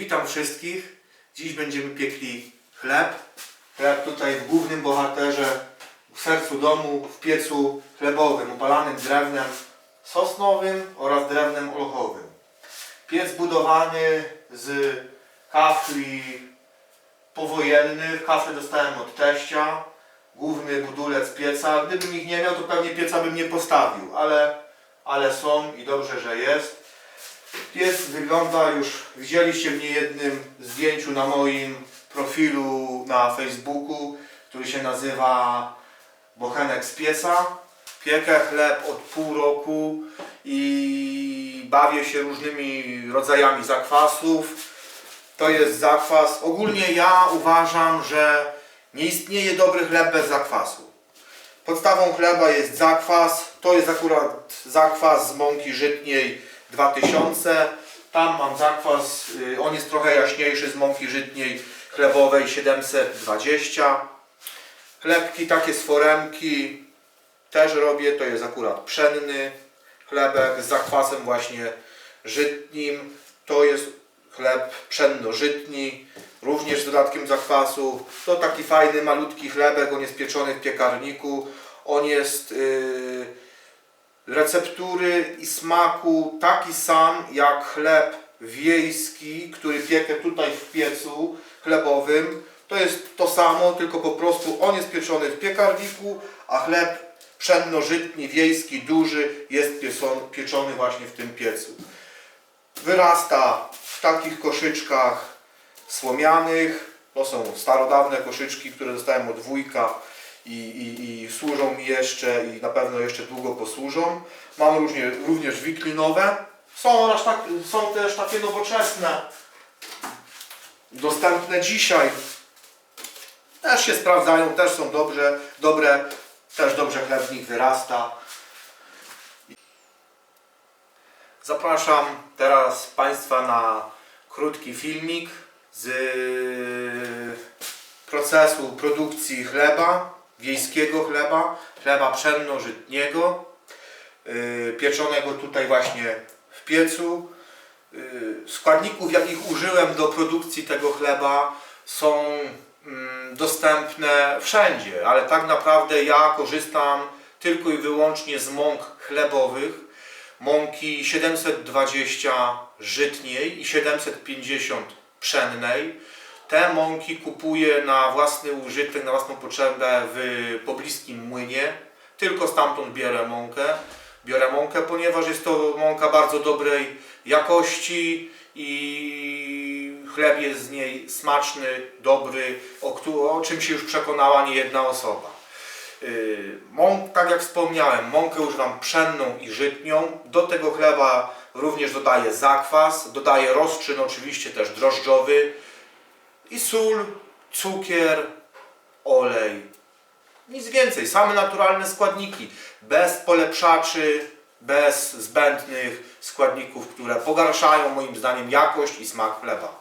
Witam wszystkich. Dziś będziemy piekli chleb. Chleb tutaj w głównym bohaterze, w sercu domu, w piecu chlebowym, opalanym drewnem sosnowym oraz drewnem olchowym. Piec budowany z kafli powojennych. Kafle dostałem od teścia. Główny budulec pieca. Gdybym ich nie miał, to pewnie pieca bym nie postawił, ale, ale są i dobrze, że jest. Pies wygląda już, widzieliście w niejednym zdjęciu na moim profilu na Facebooku, który się nazywa Bochenek z pieca. Piekę chleb od pół roku i bawię się różnymi rodzajami zakwasów. To jest zakwas. Ogólnie ja uważam, że nie istnieje dobry chleb bez zakwasu. Podstawą chleba jest zakwas. To jest akurat zakwas z mąki żytniej 2000. Tam mam zakwas, y, on jest trochę jaśniejszy z mąki żytniej chlebowej 720. Chlebki takie z foremki też robię, to jest akurat pszenny chlebek z zakwasem właśnie żytnim. To jest chleb pszenno-żytni, również z dodatkiem zakwasu. To taki fajny, malutki chlebek, on jest pieczony w piekarniku. On jest yy, receptury i smaku taki sam jak chleb wiejski, który piekę tutaj w piecu chlebowym. To jest to samo, tylko po prostu on jest pieczony w piekarniku, a chleb pszenno-żytni, wiejski, duży jest pieczony właśnie w tym piecu. Wyrasta w takich koszyczkach słomianych. To są starodawne koszyczki, które dostałem od wujka i, i, i służą mi jeszcze i na pewno jeszcze długo posłużą. Mam również, również wiklinowe. Są, oraz tak, są też takie nowoczesne, dostępne dzisiaj. Też się sprawdzają, też są dobrze, dobre, też dobrze chleb w nich wyrasta. Zapraszam teraz Państwa na krótki filmik z procesu produkcji chleba, wiejskiego chleba, chleba pszenno-żytniego, yy, pieczonego tutaj właśnie w piecu. Yy, Składników, jakich użyłem do produkcji tego chleba są mm, dostępne wszędzie, ale tak naprawdę ja korzystam tylko i wyłącznie z mąk chlebowych, mąki 720 żytniej i 750 pszennej. Te mąki kupuję na własny użytek, na własną potrzebę w pobliskim młynie. Tylko stamtąd biorę mąkę. Biorę mąkę, ponieważ jest to mąka bardzo dobrej jakości i chleb jest z niej smaczny, dobry, o, o czym się już przekonała nie jedna osoba. Yy, Mąk, tak jak wspomniałem, mąkę używam pszenną i żytnią. Do tego chleba również dodaję zakwas, dodaję rozczyn oczywiście też drożdżowy i sól, cukier, olej. Nic więcej, same naturalne składniki, bez polepszaczy, bez zbędnych składników, które pogarszają moim zdaniem jakość i smak chleba.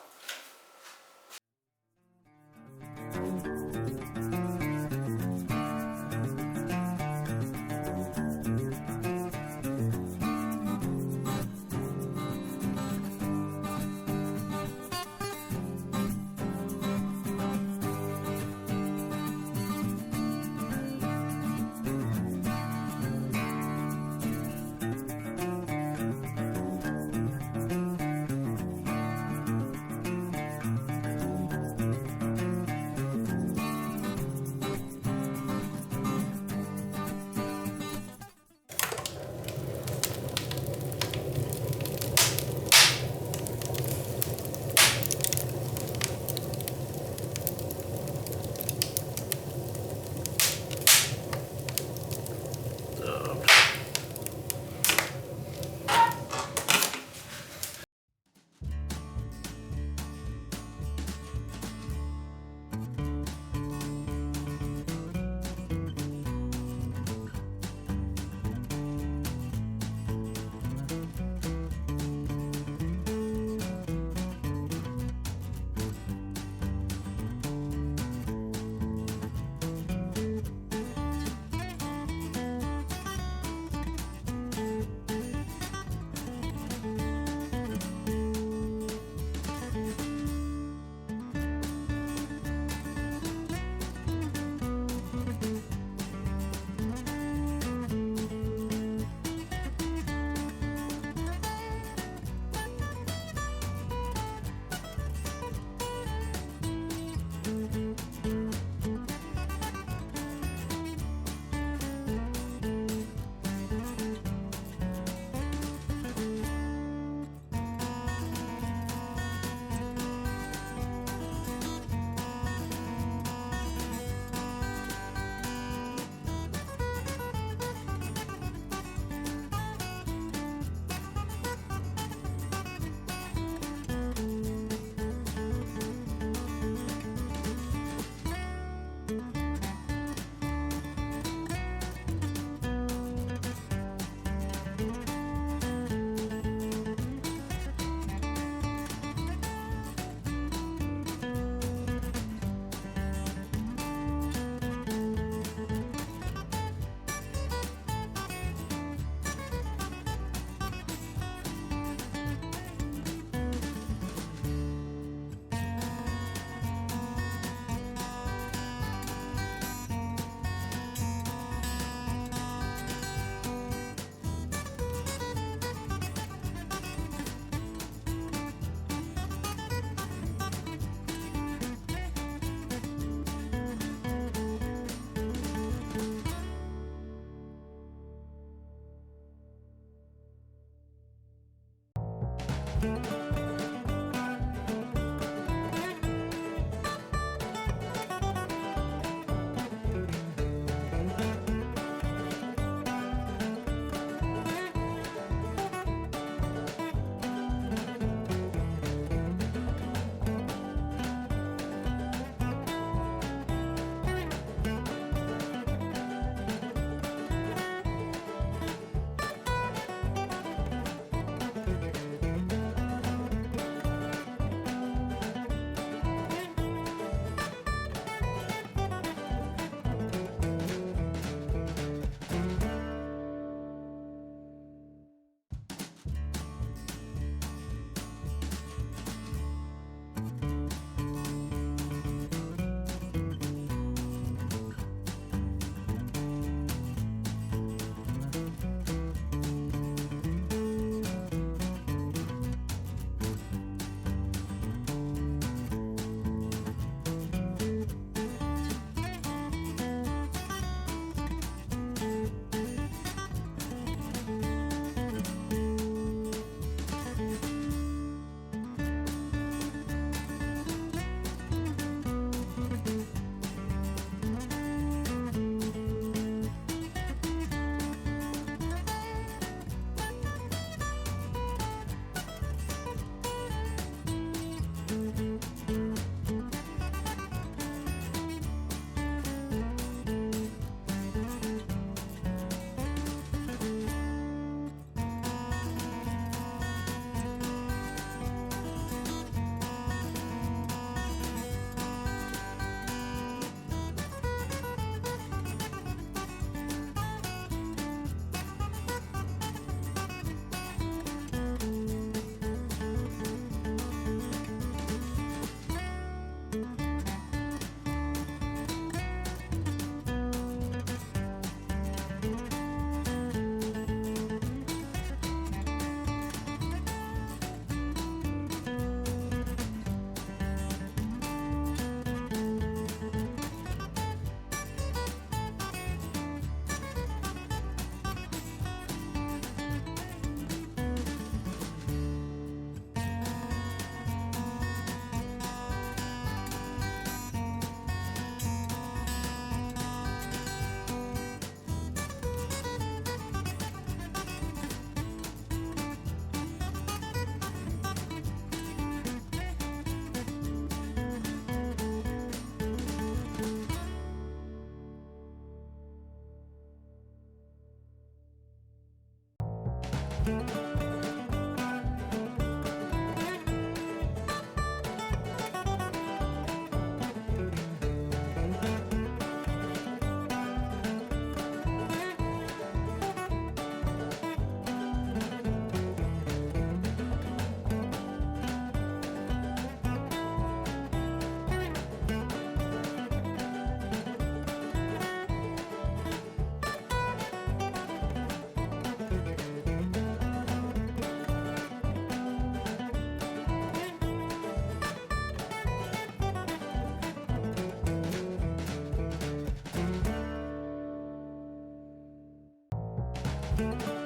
Bye.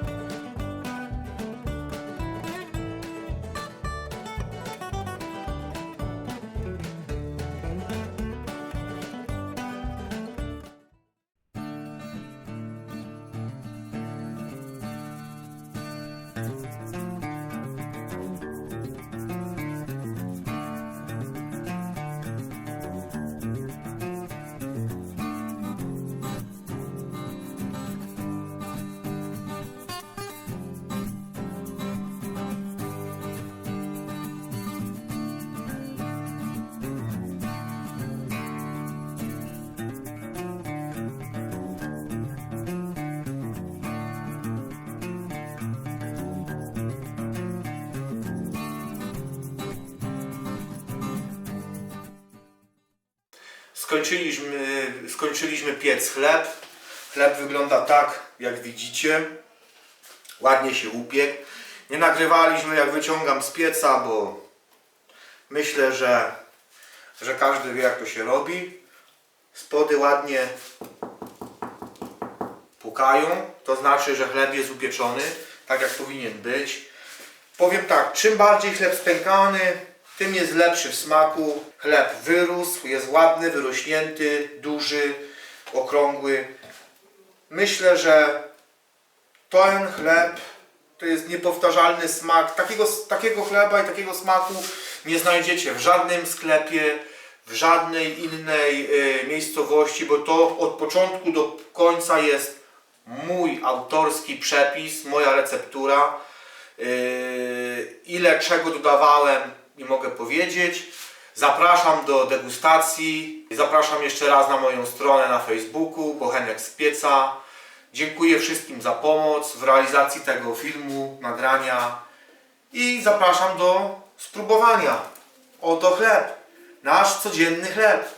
Skończyliśmy, skończyliśmy piec chleb. Chleb wygląda tak, jak widzicie. Ładnie się upiekł. Nie nagrywaliśmy jak wyciągam z pieca, bo myślę, że, że każdy wie jak to się robi. Spody ładnie pukają. To znaczy, że chleb jest upieczony, tak jak powinien być. Powiem tak, czym bardziej chleb spękany, tym jest lepszy w smaku. Chleb wyrósł, jest ładny, wyrośnięty, duży, okrągły. Myślę, że ten chleb to jest niepowtarzalny smak. Takiego, takiego chleba i takiego smaku nie znajdziecie w żadnym sklepie, w żadnej innej y, miejscowości, bo to od początku do końca jest mój autorski przepis, moja receptura. Yy, ile czego dodawałem nie mogę powiedzieć. Zapraszam do degustacji. Zapraszam jeszcze raz na moją stronę na Facebooku Bochenek z Pieca. Dziękuję wszystkim za pomoc w realizacji tego filmu, nagrania i zapraszam do spróbowania. Oto chleb, nasz codzienny chleb.